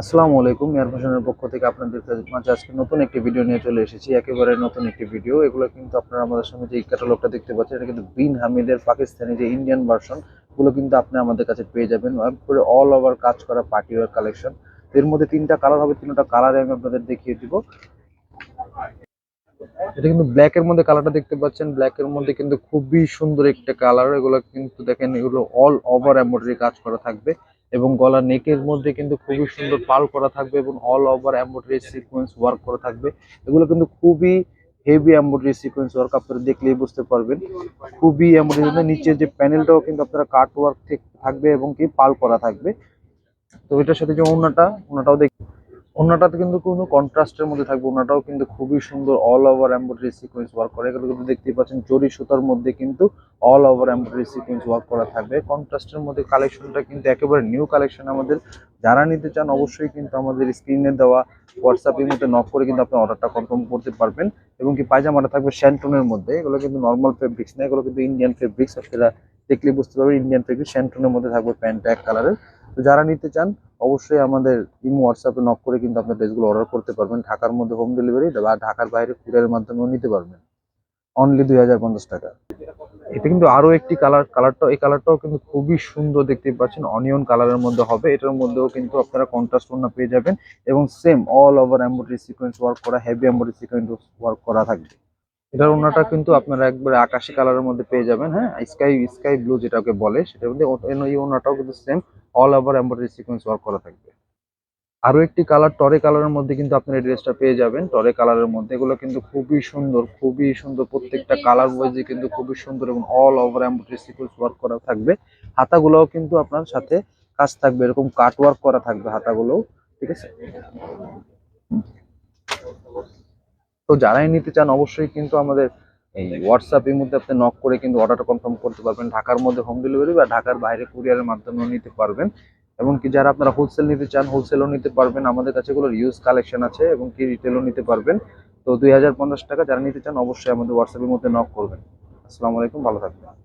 আসসালামু আলাইকুম এয়ার ফ্যাশনের পক্ষ থেকে আপনাদের মাঝে আজকে নতুন একটি ভিডিও নিয়ে চলে এসেছি। একেবারে নতুন একটি ভিডিও এগুলো কিন্তু আপনারা আমাদের সামনে যে ক্যাটালগটা দেখতে পাচ্ছেন, এটা কিন্তু বিন হামিদের পাকিস্তানি যে ইন্ডিয়ান ভার্সনগুলো কিন্তু আপনি আমাদের কাছে পেয়ে যাবেন। করে অল ওভার কাজ করা পার্টি ওয়ার কালেকশন এর মধ্যে তিনটা কালার হবে, তিনটা কালারে আমি আপনাদের দেখিয়ে দিব। এটা কিন্তু ব্ল্যাক এর মধ্যে কালারটা দেখতে পাচ্ছেন। ব্ল্যাক এর মধ্যে কিন্তু খুবই সুন্দর একটা কালার এগুলো কিন্তু দেখেন, এগুলো অল ওভার এমব্রয়ডারি কাজ করা থাকবে। এবং গলা নেকের মধ্যে কিন্তু খুবই সুন্দর পাল করা থাকবে এবং all over embroidery sequence work করা থাকবে। এগুলো কিন্তু খুবই হেভি এমব্রয়ডারি সিকোয়েন্স ওয়ার্ক আপনারা দেখলেই বুঝতে পারবেন। খুবই এমব্রয়ডারি নিচের যে প্যানেলটাও কিন্তু আপনারা কাট ওয়ার্ক থাকবে এবং কি পাল করা থাকবে। তো এটার সাথে যে ওনাটা ওনাটাও দেখ। ওড়নাটাতে কিন্তু কোনো কন্ট্রাস্টের মধ্যে থাকবে ওড়নাটাও কিন্তু খুবই সুন্দর all over embroidery sequence work করে। এগুলো কিন্তু দেখতেই পাচ্ছেন, জরি সুতার মধ্যে কিন্তু all over embroidery sequence work করা থাকবে। কন্ট্রাস্টের মধ্যে কালেকশনটা কিন্তু একেবারে নিউ কালেকশন আমাদের। যারা নিতে চান অবশ্যই কিন্তু আমাদের স্ক্রিনে দেওয়া হোয়াটসঅ্যাপের মধ্যে নক করে কিন্তু আপনি অর্ডারটা কনফার্ম করতে পারবেন। এবং কি পায়জামাটা থাকবে শ্যান্টনের মধ্যে। এগুলো কিন্তু নর্মাল ফেব্রিক্স না, এগুলো কিন্তু ইন্ডিয়ান ফেব্রিক্স আপনারা দেখলে বুঝতে পারবেন ইন্ডিয়ান ফেব্রিক্স শ্যান্টনের মধ্যে থাকবে প্যান্ট এক কালারের তো যারা নিতে চান অবশ্যই আমাদের ইমো হোয়াটসঅ্যাপে নক করে কিন্তু আপনার ড্রেসগুলো অর্ডার করতে পারবেন। ঢাকার মধ্যে হোম ডেলিভারি বা ঢাকার বাইরে কুরিয়ারের মাধ্যমেও নিতে পারবেন। অনলি দুই হাজার পঞ্চাশ টাকা। এটা কিন্তু আরও একটি কালার কালারটাও এই কালারটাও কিন্তু খুবই সুন্দর দেখতে পাচ্ছেন। অনিয়ন কালারের মধ্যে হবে। এটার মধ্যেও কিন্তু আপনারা কন্ট্রাস্ট ওড়না পেয়ে যাবেন এবং same all over embroidery sequence work করা হেভি এমব্রয়ডারি সিকোয়েন্স ওয়ার্ক করা থাকবে। এটার ওড়নাটা কিন্তু আপনারা একবারে আকাশি কালারের মধ্যে পেয়ে যাবেন হ্যাঁ? স্কাই স্কাই ব্লু যেটাকে বলে, সেটার মধ্যে এই ওড়নাটাও কিন্তু same all over embroidery sequence work করা থাকবে। আরও একটি কালার টরে কালারের মধ্যে কিন্তু আপনি এই ড্রেসটা পেয়ে যাবেন। টরে কালারের মধ্যে এগুলো কিন্তু খুবই সুন্দর খুবই সুন্দর প্রত্যেকটা কালার ওয়াইজে কিন্তু খুবই সুন্দর এবং all over embroidery sequence work করা থাকবে। হাতাগুলোও কিন্তু আপনার সাথে কাজ থাকবে, এরকম কাট ওয়ার্ক করা থাকবে হাতাগুলোও, ঠিক আছে? তো যারাই নিতে চান অবশ্যই কিন্তু আমাদের এই হোয়াটসঅ্যাপের মধ্যে আপনি নক করে কিন্তু অর্ডারটা কনফার্ম করতে পারবেন। ঢাকার মধ্যে হোম ডেলিভারি বা ঢাকার বাইরে কুরিয়ারের মাধ্যমেও নিতে পারবেন। এমনকি কি যারা আপনারা হোলসেল নিতে চান হোলসেলও নিতে পারবেন। আমাদের কাছে এগুলোর ইউজ কালেকশন আছে এবং কি রিটেলও নিতে পারবেন। তো দুই হাজার পঞ্চাশ টাকা যারা নিতে চান অবশ্যই আমাদের হোয়াটসঅ্যাপের মধ্যে নক করবেন। আসসালামু আলাইকুম ভালো থাকবেন।